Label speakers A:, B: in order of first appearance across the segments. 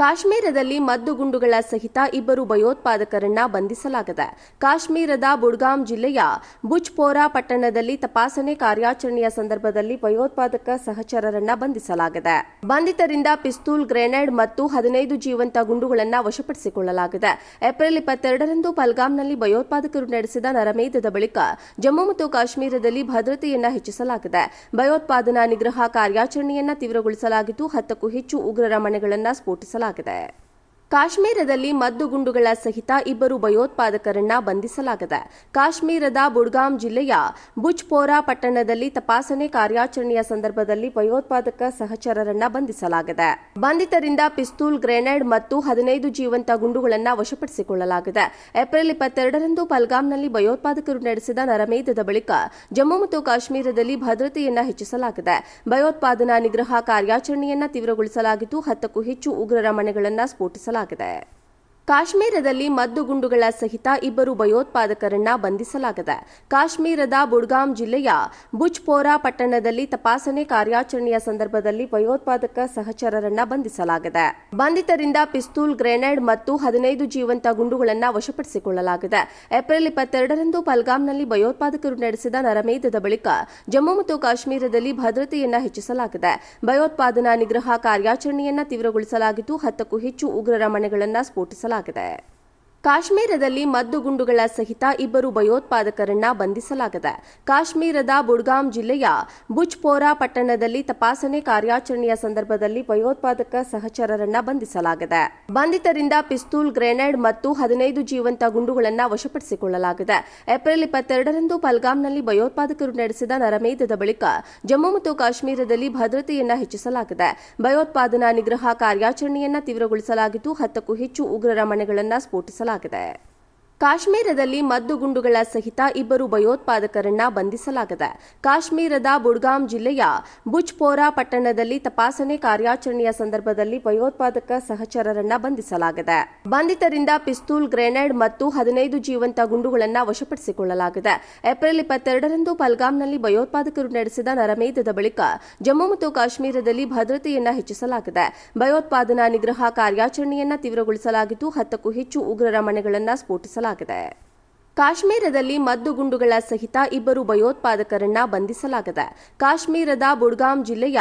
A: ಕಾಶ್ಮೀರದಲ್ಲಿ ಮದ್ದುಗುಂಡುಗಳ ಸಹಿತ ಇಬ್ಬರು ಭಯೋತ್ಪಾದಕರನ್ನ ಬಂಧಿಸಲಾಗಿದೆ. ಕಾಶ್ಮೀರದ ಬುಡ್ಗಾಮ್ ಜಿಲ್ಲೆಯ ಬುಜ್ಪೋರಾ ಪಟ್ಟಣದಲ್ಲಿ ತಪಾಸಣೆ ಕಾರ್ಯಾಚರಣೆಯ ಸಂದರ್ಭದಲ್ಲಿ ಭಯೋತ್ಪಾದಕ ಸಹಚರರನ್ನ ಬಂಧಿಸಲಾಗಿದೆ. ಬಂಧಿತರಿಂದ ಪಿಸ್ತೂಲ್, ಗ್ರೆನೇಡ್ ಮತ್ತು ಹದಿನೈದು ಜೀವಂತ ಗುಂಡುಗಳನ್ನ ವಶಪಡಿಸಿಕೊಳ್ಳಲಾಗಿದೆ. ಏಪ್ರಿಲ್ ಇಪ್ಪತ್ತೆರಡರಂದು ಪಲ್ಗಾಮ್ನಲ್ಲಿ ಭಯೋತ್ಪಾದಕರು ನಡೆಸಿದ ನರಮೇಧದ ಬಳಿಕ ಜಮ್ಮು ಮತ್ತು ಕಾಶ್ಮೀರದಲ್ಲಿ ಭದ್ರತೆಯನ್ನ ಹೆಚ್ಚಿಸಲಾಗಿದೆ. ಭಯೋತ್ಪಾದನಾ ನಿಗ್ರಹ ಕಾರ್ಯಾಚರಣೆಯನ್ನ ತೀವ್ರಗೊಳಿಸಲಾಗಿದ್ದು, ಹತ್ತಕ್ಕೂ ಹೆಚ್ಚು ಉಗ್ರರ ಮನೆಗಳನ್ನು ಸ್ಫೋಟಿಸಲಾಗಿದೆ. ಗೊತ್ತಾಗಿದೆ ಕಾಶ್ಮೀರದಲ್ಲಿ ಮದ್ದುಗುಂಡುಗಳ ಸಹಿತ ಇಬ್ಬರು ಭಯೋತ್ಪಾದಕರನ್ನ ಬಂಧಿಸಲಾಗಿದೆ. ಕಾಶ್ಮೀರದ ಬುಡ್ಗಾಮ್ ಜಿಲ್ಲೆಯ ಬುಜ್ಪೋರಾ ಪಟ್ಟಣದಲ್ಲಿ ತಪಾಸಣೆ ಕಾರ್ಯಾಚರಣೆಯ ಸಂದರ್ಭದಲ್ಲಿ ಭಯೋತ್ಪಾದಕ ಸಹಚರರನ್ನ ಬಂಧಿಸಲಾಗಿದೆ. ಬಂಧಿತರಿಂದ ಪಿಸ್ತೂಲ್, ಗ್ರೆನೇಡ್ ಮತ್ತು ಹದಿನೈದು ಜೀವಂತ ಗುಂಡುಗಳನ್ನು ವಶಪಡಿಸಿಕೊಳ್ಳಲಾಗಿದೆ. ಏಪ್ರಿಲ್ ಇಪ್ಪತ್ತೆರಡರಂದು ಪಲ್ಗಾಮ್ನಲ್ಲಿ ಭಯೋತ್ಪಾದಕರು ನಡೆಸಿದ ನರಮೇಧದ ಬಳಿಕ ಜಮ್ಮು ಮತ್ತು ಕಾಶ್ಮೀರದಲ್ಲಿ ಭದ್ರತೆಯನ್ನ ಹೆಚ್ಚಿಸಲಾಗಿದೆ. ಭಯೋತ್ಪಾದನಾ ನಿಗ್ರಹ ಕಾರ್ಯಾಚರಣೆಯನ್ನ ತೀವ್ರಗೊಳಿಸಲಾಗಿದ್ದು, ಹತ್ತಕ್ಕೂ ಹೆಚ್ಚು ಉಗ್ರರ ಮನೆಗಳನ್ನು ಸ್ಫೋಟಿಸಲಾಗಿದೆ. ਲੱਗਦਾ ਹੈ। ಕಾಶ್ಮೀರದಲ್ಲಿ ಮದ್ದುಗುಂಡುಗಳ ಸಹಿತ ಇಬ್ಬರು ಭಯೋತ್ಪಾದಕರನ್ನ ಬಂಧಿಸಲಾಗಿದೆ. ಕಾಶ್ಮೀರದ ಬುಡ್ಗಾಮ್ ಜಿಲ್ಲೆಯ ಬುಜ್ಪೋರಾ ಪಟ್ಟಣದಲ್ಲಿ ತಪಾಸಣೆ ಕಾರ್ಯಾಚರಣೆಯ ಸಂದರ್ಭದಲ್ಲಿ ಭಯೋತ್ಪಾದಕ ಸಹಚರರನ್ನ ಬಂಧಿಸಲಾಗಿದೆ. ಬಂಧಿತರಿಂದ ಪಿಸ್ತೂಲ್, ಗ್ರೆನೇಡ್ ಮತ್ತು ಹದಿನೈದು ಜೀವಂತ ಗುಂಡುಗಳನ್ನ ವಶಪಡಿಸಿಕೊಳ್ಳಲಾಗಿದೆ. ಏಪ್ರಿಲ್ ಇಪ್ಪತ್ತೆರಡರಂದು ಪಲ್ಗಾಮ್ನಲ್ಲಿ ಭಯೋತ್ಪಾದಕರು ನಡೆಸಿದ ನರಮೇಧದ ಬಳಿಕ ಜಮ್ಮು ಮತ್ತು ಕಾಶ್ಮೀರದಲ್ಲಿ ಭದ್ರತೆಯನ್ನ ಹೆಚ್ಚಿಸಲಾಗಿದೆ. ಭಯೋತ್ಪಾದನಾ ನಿಗ್ರಹ ಕಾರ್ಯಾಚರಣೆಯನ್ನ ತೀವ್ರಗೊಳಿಸಲಾಗಿದ್ದು, ಹತ್ತಕ್ಕೂ ಹೆಚ್ಚು ಉಗ್ರರ ಮನೆಗಳನ್ನು ಸ್ಫೋಟಿಸಲಾಗಿದೆ. lug that. ಕಾಶ್ಮೀರದಲ್ಲಿ ಮದ್ದುಗುಂಡುಗಳ ಸಹಿತ ಇಬ್ಬರು ಭಯೋತ್ಪಾದಕರನ್ನ ಬಂಧಿಸಲಾಗಿದೆ. ಕಾಶ್ಮೀರದ ಬುಡ್ಗಾಮ್ ಜಿಲ್ಲೆಯ ಬುಜ್ಪೋರಾ ಪಟ್ಟಣದಲ್ಲಿ ತಪಾಸಣೆ ಕಾರ್ಯಾಚರಣೆಯ ಸಂದರ್ಭದಲ್ಲಿ ಭಯೋತ್ಪಾದಕ ಸಹಚರರನ್ನ ಬಂಧಿಸಲಾಗಿದೆ. ಬಂಧಿತರಿಂದ ಪಿಸ್ತೂಲ್, ಗ್ರೆನೇಡ್ ಮತ್ತು ಹದಿನೈದು ಜೀವಂತ ಗುಂಡುಗಳನ್ನು ವಶಪಡಿಸಿಕೊಳ್ಳಲಾಗಿದೆ. ಏಪ್ರಿಲ್ ಇಪ್ಪತ್ತೆರಡರಂದು ಪಲ್ಗಾಮ್ನಲ್ಲಿ ಭಯೋತ್ಪಾದಕರು ನಡೆಸಿದ ನರಮೇಧದ ಬಳಿಕ ಜಮ್ಮು ಮತ್ತು ಕಾಶ್ಮೀರದಲ್ಲಿ ಭದ್ರತೆಯನ್ನ ಹೆಚ್ಚಿಸಲಾಗಿದೆ. ಭಯೋತ್ಪಾದನಾ ನಿಗ್ರಹ ಕಾರ್ಯಾಚರಣೆಯನ್ನ ತೀವ್ರಗೊಳಿಸಲಾಗಿದ್ದು, ಹತ್ತಕ್ಕೂ ಹೆಚ್ಚು ಉಗ್ರರ ಮನೆಗಳನ್ನು ಸ್ಫೋಟಿಸಲಾಗಿದೆ. ಆಗಿದೆ ಕಾಶ್ಮೀರದಲ್ಲಿ ಮದ್ದುಗುಂಡುಗಳ ಸಹಿತ ಇಬ್ಬರು ಭಯೋತ್ಪಾದಕರನ್ನ ಬಂಧಿಸಲಾಗಿದೆ. ಕಾಶ್ಮೀರದ ಬುಡ್ಗಾಮ್ ಜಿಲ್ಲೆಯ ಬುಜ್ಪೋರಾ ಪಟ್ಟಣದಲ್ಲಿ ತಪಾಸಣೆ ಕಾರ್ಯಾಚರಣೆಯ ಸಂದರ್ಭದಲ್ಲಿ ಭಯೋತ್ಪಾದಕ ಸಹಚರರನ್ನ ಬಂಧಿಸಲಾಗಿದೆ. ಬಂಧಿತರಿಂದ ಪಿಸ್ತೂಲ್, ಗ್ರೆನೇಡ್ ಮತ್ತು ಹದಿನೈದು ಜೀವಂತ ಗುಂಡುಗಳನ್ನು ವಶಪಡಿಸಿಕೊಳ್ಳಲಾಗಿದೆ. ಏಪ್ರಿಲ್ ಇಪ್ಪತ್ತೆರಡರಂದು ಪಲ್ಗಾಮ್ನಲ್ಲಿ ಭಯೋತ್ಪಾದಕರು ನಡೆಸಿದ ನರಮೇಧದ ಬಳಿಕ ಜಮ್ಮು ಮತ್ತು ಕಾಶ್ಮೀರದಲ್ಲಿ ಭದ್ರತೆಯನ್ನ ಹೆಚ್ಚಿಸಲಾಗಿದೆ. ಭಯೋತ್ಪಾದನಾ ನಿಗ್ರಹ ಕಾರ್ಯಾಚರಣೆಯನ್ನ ತೀವ್ರಗೊಳಿಸಲಾಗಿದ್ದು, ಹತ್ತಕ್ಕೂ ಹೆಚ್ಚು ಉಗ್ರರ ಮನೆಗಳನ್ನು ಸ್ಫೋಟಿಸಲಾಗಿದೆ. ಹಾಲಾಗಿದೆ ಕಾಶ್ಮೀರದಲ್ಲಿ ಮದ್ದುಗುಂಡುಗಳ ಸಹಿತ ಇಬ್ಬರು ಭಯೋತ್ಪಾದಕರನ್ನ ಬಂಧಿಸಲಾಗಿದೆ. ಕಾಶ್ಮೀರದ ಬುಡ್ಗಾಮ್ ಜಿಲ್ಲೆಯ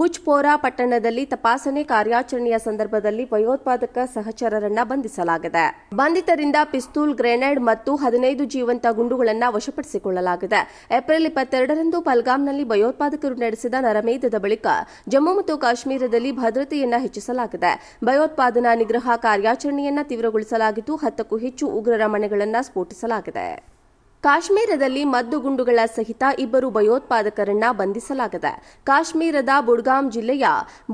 A: ಬುಜ್ಪೋರಾ ಪಟ್ಟಣದಲ್ಲಿ ತಪಾಸಣೆ ಕಾರ್ಯಾಚರಣೆಯ ಸಂದರ್ಭದಲ್ಲಿ ಭಯೋತ್ಪಾದಕ ಸಹಚರರನ್ನ ಬಂಧಿಸಲಾಗಿದೆ. ಬಂಧಿತರಿಂದ ಪಿಸ್ತೂಲ್, ಗ್ರೆನೇಡ್ ಮತ್ತು ಹದಿನೈದು ಜೀವಂತ ಗುಂಡುಗಳನ್ನ ವಶಪಡಿಸಿಕೊಳ್ಳಲಾಗಿದೆ. ಏಪ್ರಿಲ್ ಇಪ್ಪತ್ತೆರಡರಂದು ಪಲ್ಗಾಮ್ನಲ್ಲಿ ಭಯೋತ್ಪಾದಕರು ನಡೆಸಿದ ನರಮೇಧದ ಬಳಿಕ ಜಮ್ಮು ಮತ್ತು ಕಾಶ್ಮೀರದಲ್ಲಿ ಭದ್ರತೆಯನ್ನ ಹೆಚ್ಚಿಸಲಾಗಿದೆ. ಭಯೋತ್ಪಾದನಾ ನಿಗ್ರಹ ಕಾರ್ಯಾಚರಣೆಯನ್ನ ತೀವ್ರಗೊಳಿಸಲಾಗಿದ್ದು, ಹತ್ತಕ್ಕೂ ಹೆಚ್ಚು ಉಗ್ರರ ಮನೆಗಳನ್ನು ಸ್ಫೋಟಿಸಲಾಗಿದೆ. Like that. ಕಾಶ್ಮೀರದಲ್ಲಿ ಮದ್ದುಗುಂಡುಗಳ ಸಹಿತ ಇಬ್ಬರು ಭಯೋತ್ಪಾದಕರನ್ನ ಬಂಧಿಸಲಾಗಿದೆ. ಕಾಶ್ಮೀರದ ಬುಡ್ಗಾಮ್ ಜಿಲ್ಲೆಯ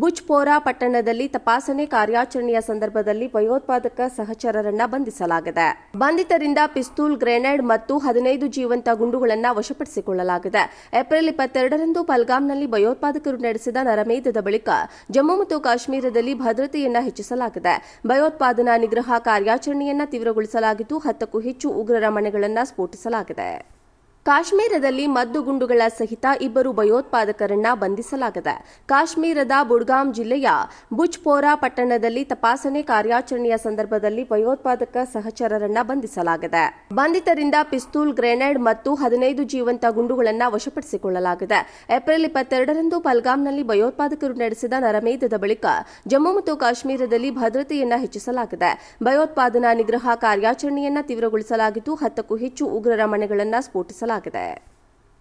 A: ಬುಜ್ಪೋರಾ ಪಟ್ಟಣದಲ್ಲಿ ತಪಾಸಣೆ ಕಾರ್ಯಾಚರಣೆಯ ಸಂದರ್ಭದಲ್ಲಿ ಭಯೋತ್ಪಾದಕ ಸಹಚರರನ್ನ ಬಂಧಿಸಲಾಗಿದೆ. ಬಂಧಿತರಿಂದ ಪಿಸ್ತೂಲ್, ಗ್ರೆನೇಡ್ ಮತ್ತು ಹದಿನೈದು ಜೀವಂತ ಗುಂಡುಗಳನ್ನು ವಶಪಡಿಸಿಕೊಳ್ಳಲಾಗಿದೆ. ಏಪ್ರಿಲ್ ಇಪ್ಪತ್ತೆರಡರಂದು ಪಲ್ಗಾಮ್ನಲ್ಲಿ ಭಯೋತ್ಪಾದಕರು ನಡೆಸಿದ ನರಮೇಧದ ಬಳಿಕ ಜಮ್ಮು ಮತ್ತು ಕಾಶ್ಮೀರದಲ್ಲಿ ಭದ್ರತೆಯನ್ನ ಹೆಚ್ಚಿಸಲಾಗಿದೆ. ಭಯೋತ್ಪಾದನಾ ನಿಗ್ರಹ ಕಾರ್ಯಾಚರಣೆಯನ್ನ ತೀವ್ರಗೊಳಿಸಲಾಗಿದ್ದು, ಹತ್ತಕ್ಕೂ ಹೆಚ್ಚು ಉಗ್ರರ ಮನೆಗಳನ್ನು ಸ್ಫೋಟಿಸಲಾಗಿದೆ. Look at that. ಕಾಶ್ಮೀರದಲ್ಲಿ ಮದ್ದುಗುಂಡುಗಳ ಸಹಿತ ಇಬ್ಬರು ಭಯೋತ್ಪಾದಕರನ್ನ ಬಂಧಿಸಲಾಗಿದೆ. ಕಾಶ್ಮೀರದ ಬುಡ್ಗಾಮ್ ಜಿಲ್ಲೆಯ ಬುಜ್ಪೋರಾ ಪಟ್ಟಣದಲ್ಲಿ ತಪಾಸಣೆ ಕಾರ್ಯಾಚರಣೆಯ ಸಂದರ್ಭದಲ್ಲಿ ಭಯೋತ್ಪಾದಕ ಸಹಚರರನ್ನ ಬಂಧಿಸಲಾಗಿದೆ. ಬಂಧಿತರಿಂದ ಪಿಸ್ತೂಲ್, ಗ್ರೆನೇಡ್ ಮತ್ತು ಹದಿನೈದು ಜೀವಂತ ಗುಂಡುಗಳನ್ನು ವಶಪಡಿಸಿಕೊಳ್ಳಲಾಗಿದೆ. ಏಪ್ರಿಲ್ ಇಪ್ಪತ್ತೆರಡರಂದು ಪಲ್ಗಾಮ್ನಲ್ಲಿ ಭಯೋತ್ಪಾದಕರು ನಡೆಸಿದ ನರಮೇಧದ ಬಳಿಕ ಜಮ್ಮು ಮತ್ತು ಕಾಶ್ಮೀರದಲ್ಲಿ ಭದ್ರತೆಯನ್ನ ಹೆಚ್ಚಿಸಲಾಗಿದೆ. ಭಯೋತ್ಪಾದನಾ ನಿಗ್ರಹ ಕಾರ್ಯಾಚರಣೆಯನ್ನ ತೀವ್ರಗೊಳಿಸಲಾಗಿದ್ದು, ಹತ್ತಕ್ಕೂ ಹೆಚ್ಚು ಉಗ್ರರ ಮನೆಗಳನ್ನು ಸ್ಫೋಟಿಸಲಾಗಿದೆ. luck 的